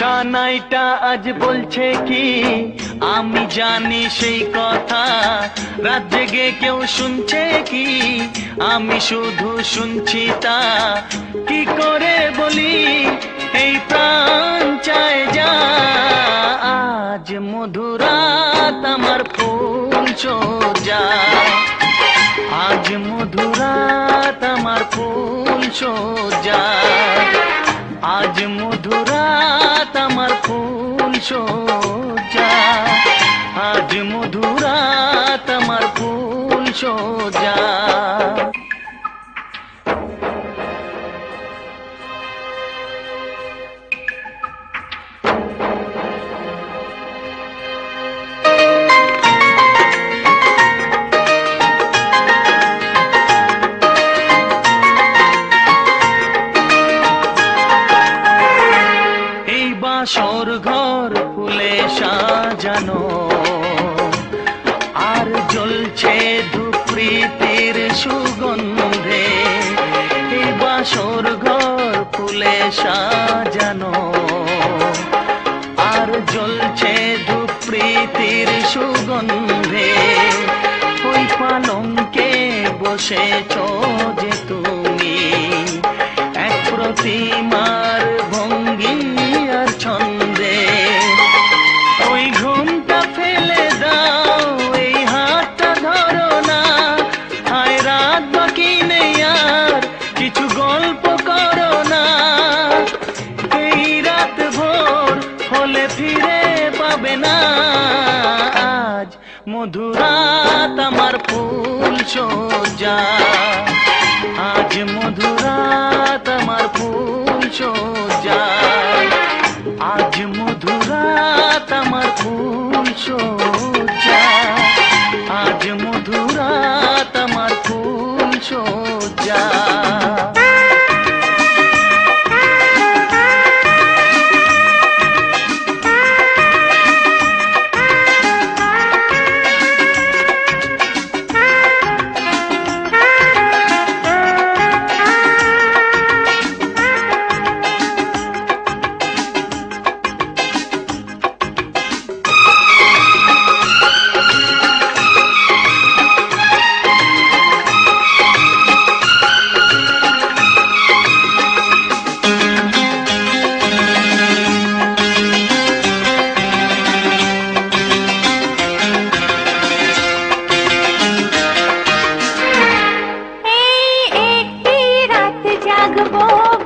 কানাইটা আজ বলছে কি? আমি জানি সেই কথা। রাত জেগে কেউ শুনছে কি? আমি শুধু শুনছি তা। কি করে বলি? এই প্রাণ চায় যা। আজ মধুরাত আমার ফুল সোজা। আজ মধুরাত আমার ফুল সোজা। আজ মধুরাত আমার ফুল সজ্জা আজ মধুরাত বাসর ঘর ফুলে সাজানো। আর জ্বলছে ধুপ্রীতির সুগন্ধে বাসর ঘর ফুলে সাজানো। আর জ্বলছে ধুপ্রীতির সুগন্ধে, ওই পালঙ্কে বসেছ যে তুমি। এক প্রতিমার ফিরে পাবে না। আজ মধুরাত আমার ফুল সোজা। আজ মধুরাত আমার ফুল সোজা। আজ মধুরাত আমার ফুল সোজা। আজ মধুরাত আমার ফুল সোজা। 老公